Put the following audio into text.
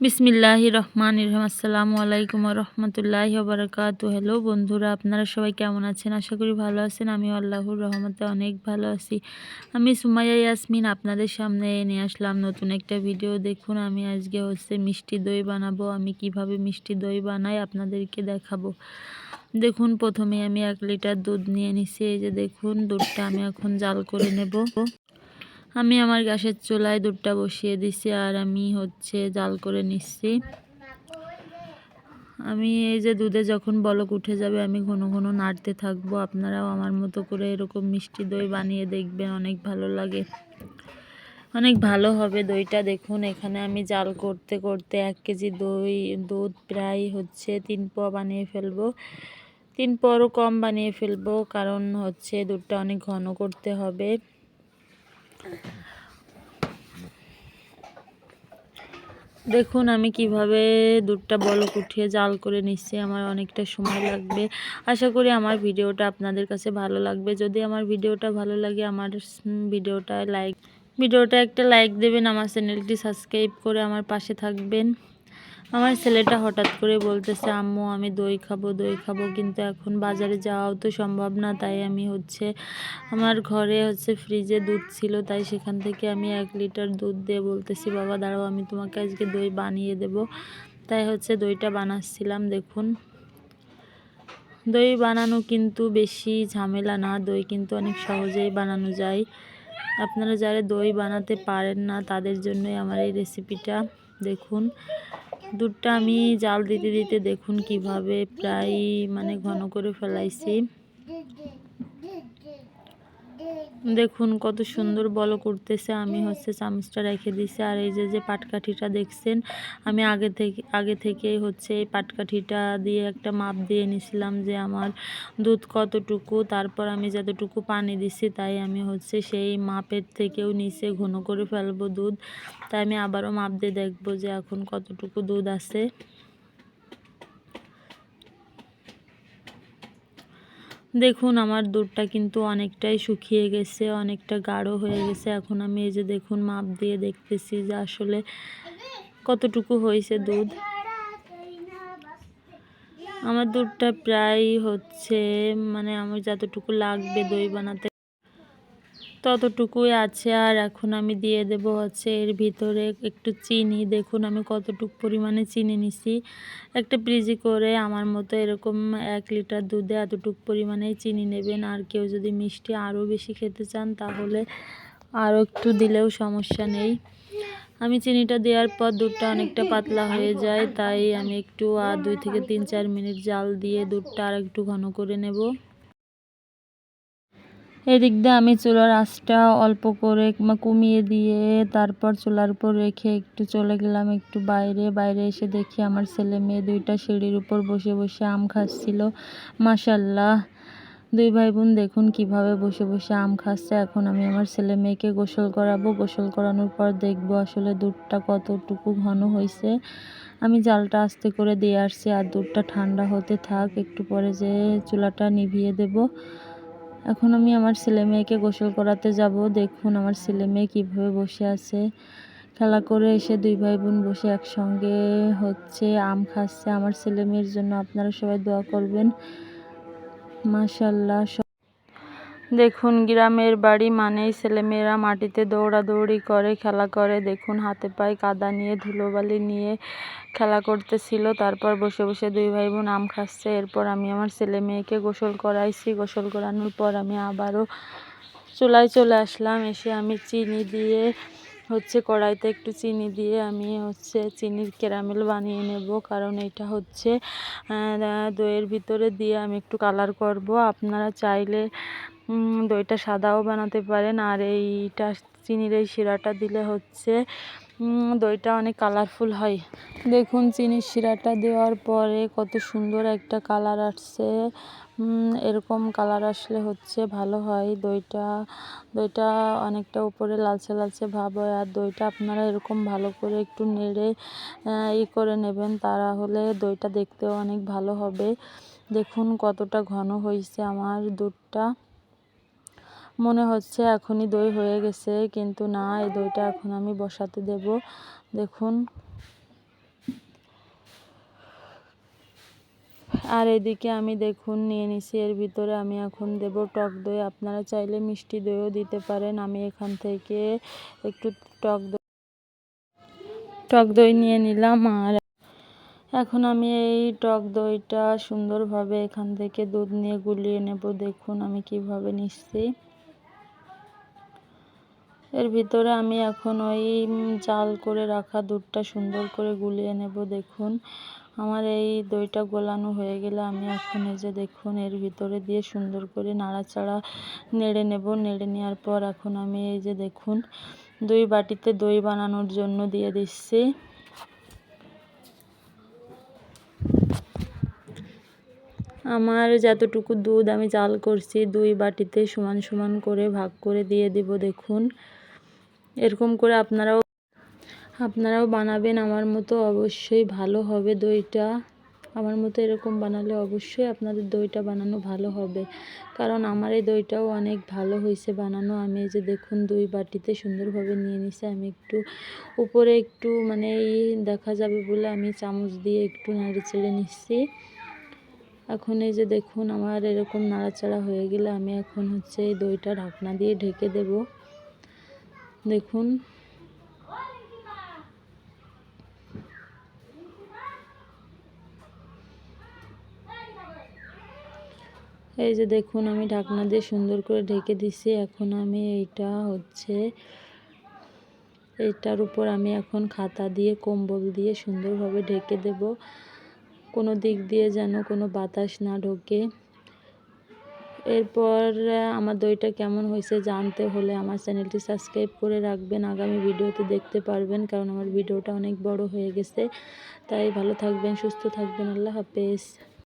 বিসমিল্লাহ রহমান রহিম। আসসালামু আলাইকুম রহমতুল্লাহ বারকাত হ্যালো বন্ধুরা, আপনারা সবাই কেমন আছেন? আশা করি ভালো আছেন। আমি আল্লাহর রহমতে অনেক ভালো আছি। আমি সুমাইয়া ইয়াসমিন আপনাদের সামনে নিয়ে আসলাম নতুন একটা ভিডিও। দেখুন, আমি আজকে হচ্ছে মিষ্টি দই বানাবো। আমি কীভাবে মিষ্টি দই বানাই আপনাদেরকে দেখাবো। দেখুন, প্রথমে আমি এক লিটার দুধ নিয়ে নিছি। এই যে দেখুন, দুধটা আমি এখন জাল করে নেব। আমি আমার গ্যাসের চুলায় দুধটা বসিয়ে দিছি আর আমি হচ্ছে জাল করে নিচ্ছি। আমি এই যে দুধে যখন বলক উঠে যাবে, আমি ঘন ঘন নাড়তে থাকব। আপনারাও আমার মতো করে এরকম মিষ্টি দই বানিয়ে দেখবেন, অনেক ভালো লাগে। অনেক ভালো হবে দইটা। দেখুন, এখানে আমি জাল করতে করতে এক কেজি দই, দুধ প্রায় হচ্ছে তিন পোয়া বানিয়ে ফেলব। তিন পোয়ারও কম বানিয়ে ফেলব, কারণ হচ্ছে দুধটা অনেক ঘন করতে হবে। দেখুন, আমি কীভাবে দুধটা বলক উঠিয়ে জাল করে নিচ্ছি, আমার অনেকটা সময় লাগবে। আশা করি আমার ভিডিওটা আপনাদের কাছে ভালো লাগবে। যদি আমার ভিডিওটা ভালো লাগে, আমার ভিডিওটা লাইক, ভিডিওটা একটা লাইক দেবেন, আমার চ্যানেলটি সাবস্ক্রাইব করে আমার পাশে থাকবেন। আমার ছেলেটা হঠাৎ করে বলতেছে, আম্মু, আমি দই খাব দই খাব, কিন্তু এখন বাজারে যাওয়াও তো সম্ভব না, তাই আমি হচ্ছে, আমার ঘরে হচ্ছে ফ্রিজে দুধ ছিল, তাই সেখান থেকে আমি এক লিটার দুধ দিয়ে বলতেছি, বাবা, দাঁড়াও, আমি তোমাকে আজকে দই বানিয়ে দেব। তাই হচ্ছে দইটা বানাচ্ছিলাম, দেখুন। দই বানানো কিন্তু বেশি ঝামেলা না, দই কিন্তু অনেক সহজেই বানানো যায়। আপনারা যারা দই বানাতে পারেন না, তাদের জন্যই আমার এই রেসিপিটা দেখুন দুধটা আমি জাল দিতে দিতে দেখুন কীভাবে প্রায় মানে ঘন করে ফেলাইছি। দেখুন, কত সুন্দর বল করতেছে। আমি হচ্ছে চামচটা রেখে দিছি। আর এই যে যে পাটকাঠিটা দেখছেন, আমি আগে থেকে আগে থেকে হচ্ছে এই পাটকাঠিটা দিয়ে একটা মাপ দিয়ে নিছিলাম যে আমার দুধ কতটুকু। তারপর আমি যতটুকু পানি দিছি, তাই আমি হচ্ছে সেই মাপের থেকেও নিচে ঘন করে ফেলব দুধ। তাই আমি আবারও মাপ দিয়ে দেখব যে এখন কতটুকু দুধ আছে। দেখুন, আমার দুধটা কিন্তু অনেকটাই শুকিয়ে গেছে, অনেকটা গাঢ় হয়ে গেছে। এখন আমি এই যে দেখুন, মাপ দিয়ে দেখতেছি যে আসলে কতটুকু হয়েছে দুধ। আমার দুধটা প্রায় হচ্ছে মানে আমার যতটুকু লাগবে দই বানাতে ততটুকুই আছে আর এখন আমি দিয়ে দেব হচ্ছে এর ভিতরে একটু চিনি। দেখুন আমি কতটুকু পরিমাণে চিনি নিছি। একটা ফ্রিজি করে আমার মতো এরকম এক লিটার দুধে এতটুকু পরিমাণেই চিনি নেবেন। আর কেউ যদি মিষ্টি আরও বেশি খেতে চান তাহলে আরও একটু দিলেও সমস্যা নেই। আমি চিনিটা দেওয়ার পর দুধটা অনেকটা পাতলা হয়ে যায়, তাই আমি একটু আর দুই থেকে তিন, চার মিনিট জাল দিয়ে দুধটা আর একটু ঘন করে নেব। এদিক দিয়ে আমি চুলার আঁচটা অল্প করে কমিয়ে দিয়ে তারপর চুলার উপর রেখে একটু চলে গেলাম একটু বাইরে। বাইরে এসে দেখি আমার ছেলে মেয়ে দুইটা সিঁড়ির উপর বসে বসে আম খাচ্ছিল। মাসাল্লাহ দুই ভাই বোন দেখুন কীভাবে বসে বসে আম খাচ্ছে। এখন আমি আমার ছেলে মেয়েকে গোসল করাবো। গোসল করানোর পর দেখব আসলে দুধটা কতটুকু ঘন হয়েছে আমি জালটা আস্তে করে দিয়ে আসছি আর দুধটা ঠান্ডা হতে থাক। একটু পরে যে চুলাটা নিভিয়ে দেব। এখন আমি আমার ছেলে মেয়েকে গোসল করাতে যাব। দেখুন আমার ছেলে মেয়ে কীভাবে বসে আছে। খেলা করে এসে দুই ভাই বোন বসে একসঙ্গে হচ্ছে আম খাচ্ছে। আমার ছেলে মেয়ের জন্য আপনারা সবাই দোয়া করবেন। মাশাল্লাহ দেখুন, গ্রামের বাড়ি মানেই ছেলেমেয়েরা মাটিতে দৌড়াদৌড়ি করে, খেলা করে। দেখুন, হাতে পায়ে কাদা নিয়ে, ধুলোবালি নিয়ে খেলা করতেছিল। তারপর বসে বসে দুই ভাই বোন আম খাচ্ছে। এরপর আমি আমার ছেলে মেয়েকে গোসল করাইছি। গোসল করানোর পর আমি আবারও চুলায় চলে আসলাম। এসে আমি চিনি দিয়ে, হচ্ছে কড়াইতে একটু চিনি দিয়ে আমি হচ্ছে চিনির ক্যারামেল বানিয়ে নেব। কারণ এটা হচ্ছে দইয়ের ভিতরে দিয়ে আমি একটু কালার করব। আপনারা চাইলে দইটা সাদাও বানাতে পারেন। আর এইটা চিনির এই শিরাটা দিলে হচ্ছে দইটা অনেক কালারফুল হয়। দেখুন চিনির শিরাটা দেওয়ার পরে কত সুন্দর একটা কালার আসছে। এরকম কালার আসলে হচ্ছে ভালো হয় দইটা। দইটা অনেকটা উপরে লালচে লালচে ভাব হয়। আর দইটা আপনারা এরকম ভালো করে একটু নেড়ে ই করে নেবেন তারা হলে দইটা দেখতেও অনেক ভালো হবে। দেখুন কতটা ঘন হয়েছে আমার দুধটা। মনে হচ্ছে এখনই দই হয়ে গেছে, কিন্তু না, এই দইটা এখন আমি বসাতে দেব। দেখুন। আর এদিকে আমি দেখুন, নিয়ে নিছি, এর ভিতরে আমি এখন দেব টক দই। আপনারা চাইলে মিষ্টি দইও দিতে পারেন। আমি এখান থেকে একটু টক দই টক দই নিয়ে নিলাম। আর এখন আমি এই টক দইটা সুন্দরভাবে এখান থেকে দুধ নিয়ে গুলিয়ে নেব। দেখুন আমি কীভাবে নিচ্ছি। এর ভিতরে আমি এখন ওই জাল করে রাখা দুধটা সুন্দর করে গুলিয়ে নেব, দেখুন। আমার এই দইটা গোলানো হয়ে গেলে আমি এখন এই যে দেখুন, এর ভিতরে দিয়ে সুন্দর করে নাড়াচাড়া নেড়ে নেব। নেড়ে নেওয়ার পর এখন আমি এই যে দেখুন, দুই বাটিতে দই বানানোর জন্য দিয়ে দিচ্ছি। আমার যতটুকু দুধ আমি জাল করছি, দুই বাটিতে সমান সমান করে ভাগ করে দিয়ে দিব, দেখুন। এরকম করে আপনারাও আপনারাও বানাবেন আমার মতো। অবশ্যই ভালো হবে দইটা। আমার মতো এরকম বানালে অবশ্যই আপনাদের দইটা বানানো ভালো হবে। কারণ আমার এই দইটাও অনেক ভালো হয়েছে বানানো। আমি এই যে দেখুন দুই বাটিতে সুন্দরভাবে নিয়ে নিছি আমি একটু উপরে একটু মানে দেখা যাবে বলে আমি চামচ দিয়ে একটু নাড়ি চেড়ে নিচ্ছি। এখন এই যে দেখুন আমার এরকম নাড়াচাড়া হয়ে গেলে আমি এখন হচ্ছে এই দইটা ঢাকনা দিয়ে ঢেকে দেব। দেখুন। এই যে দেখুন, আমি ঢাকনা দিয়ে সুন্দর করে ঢেকে দিছি। এখন আমি এইটা হচ্ছে, এইটার উপর আমি এখন খাতা দিয়ে, কম্বল দিয়ে সুন্দরভাবে ঢেকে দেব। কোনো দিক দিয়ে যেন কোনো বাতাস না ঢোকে। এরপর আমার দইটা কেমন হয়েছে জানতে হলে আমার চ্যানেলটি সাবস্ক্রাইব করে রাখবেন। আগামী ভিডিওতে দেখতে পারবেন, কারণ আমার ভিডিওটা অনেক বড় হয়ে গেছে। তাই ভালো থাকবেন, সুস্থ থাকবেন। আল্লাহ হাফেজ।